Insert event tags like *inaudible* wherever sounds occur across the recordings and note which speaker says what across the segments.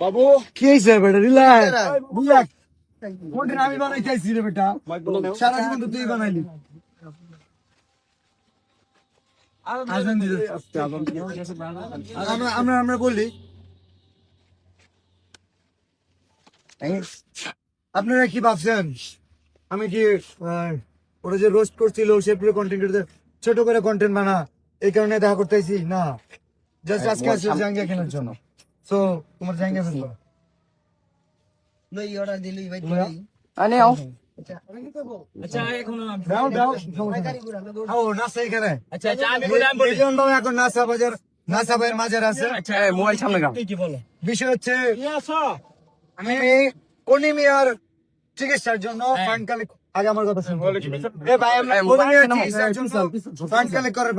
Speaker 1: বাবু।
Speaker 2: কি হয়েছে বেটা? রিল্যাক্স রিল্যাক্স কোনটা আমি বানাই চাইছি রে বেটা। সারা জীবন তো তুই বানাইলি। আমরা আমরা আমরা বলি আপনারা কি ভাবছেন? আমি কি আহ, ওরা যে রোস্ট করছিল সে পুরো কন্টেন্ট ছোট করে কন্টেন্ট বানা এই কারণে দেখা করতেছি? না। জাস্ট আজকে আসছে জাঙ্গিয়া কেনার জন্য সো তোমার জাঙ্গিয়া ফেলব দাও দাও। ও নাসা এখানে। এই জন্য এখন নাসা বাজার নাসা ভাইয়ের মাঝের আছে।
Speaker 1: মোবাইল সামনে গাও
Speaker 2: বিষয় হচ্ছে আমি কনিমিয়ার চিকিৎসার জন্য ফান্ড কালেক্ট আগে আমার কথা শুনুন এ ভাই আমি কনিমিয়ার চিকিৎসার জন্য ফান্ড কালেক্ট করার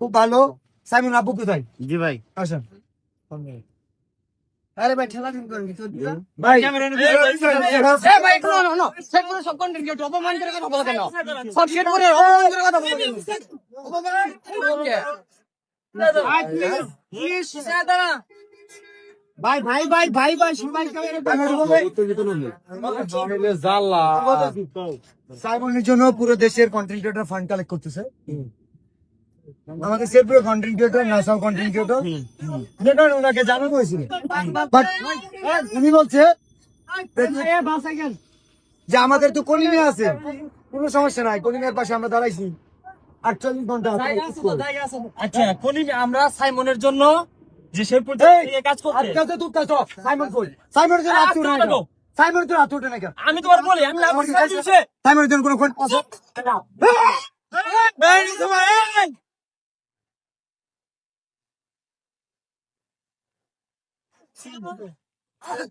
Speaker 2: খুব ভালো। সাইমন আবু কোথায়?
Speaker 1: জি ভাই।
Speaker 2: আসেন।
Speaker 3: আরে ভাই ঠেলা দিন তো দিবা
Speaker 2: ভাই।
Speaker 3: এ ভাই কোনো না না সেট করে সব কন্টেন্ট কি অপমান করে কথা বলা কেন? সব সেট করে অপমান করে কথা বলা কেন? ভাই ভাই ভাই ভাই ভাই সবাই
Speaker 2: সাইমনের জন্য পুরো দেশের কন্টেন্ট ক্রিয়েটর ফান্ড কালেক্ট করতেছে আমাকে সে কন্টেন্ট ক্রিয়েটর নাসাও কন্টেন্ট ক্রিয়েটর যেটা ওনাকে হয়েছিল বাট উনি বলছে যে আমাদের তো কলিমে আছে কোনো সমস্যা নাই কলিমের পাশে আমরা দাঁড়াইছি আটচল্লিশ ঘণ্টা
Speaker 4: আচ্ছা কলি আমরা সাইমনের জন্য যে শেরপুর কাজ করতে
Speaker 2: তো তুই কাজ সাইমন কই সাইমনের জন্য সাইমনের জন্য
Speaker 4: আমি তোমার বলি আমি
Speaker 2: সাইমনের জন্য কোনো ফোন আছে *laughs*